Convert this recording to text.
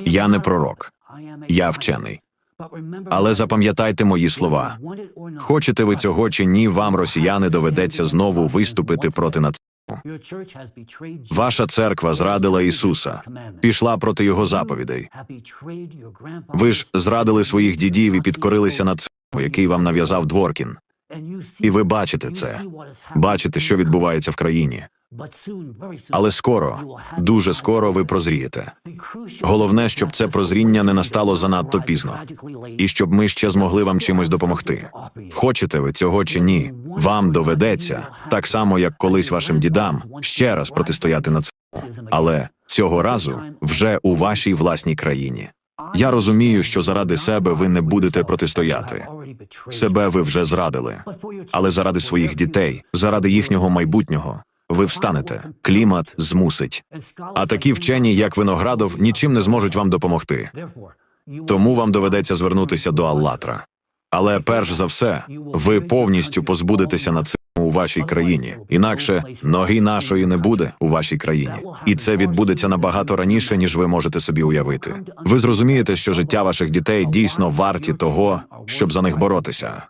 Я не пророк, я вчений. Але запам'ятайте мої слова. Хочете ви цього чи ні, вам, росіяни, доведеться знову виступити проти нацизму. Ваша церква зрадила Ісуса, пішла проти Його заповідей. Ви ж зрадили своїх дідів і підкорилися нацизму, який вам нав'язав Дворкін. І ви бачите це, бачите, що відбувається в країні. Але скоро, дуже скоро ви прозрієте. Головне, щоб це прозріння не настало занадто пізно, і щоб ми ще змогли вам чимось допомогти. Хочете ви цього чи ні? Вам доведеться, так само як колись вашим дідам, ще раз протистояти нацизму. Але цього разу вже у вашій власній країні. Я розумію, що заради себе ви не будете протистояти. Себе ви вже зрадили, але заради своїх дітей, заради їхнього майбутнього, ви встанете. Клімат змусить. А такі вчені, як Виноградов, нічим не зможуть вам допомогти. Тому вам доведеться звернутися до Аллатра. Але перш за все, ви повністю позбудетеся нацизму у вашій країні. Інакше ноги нашої не буде у вашій країні, і це відбудеться набагато раніше, ніж ви можете собі уявити. Ви зрозумієте, що життя ваших дітей дійсно варті того, щоб за них боротися.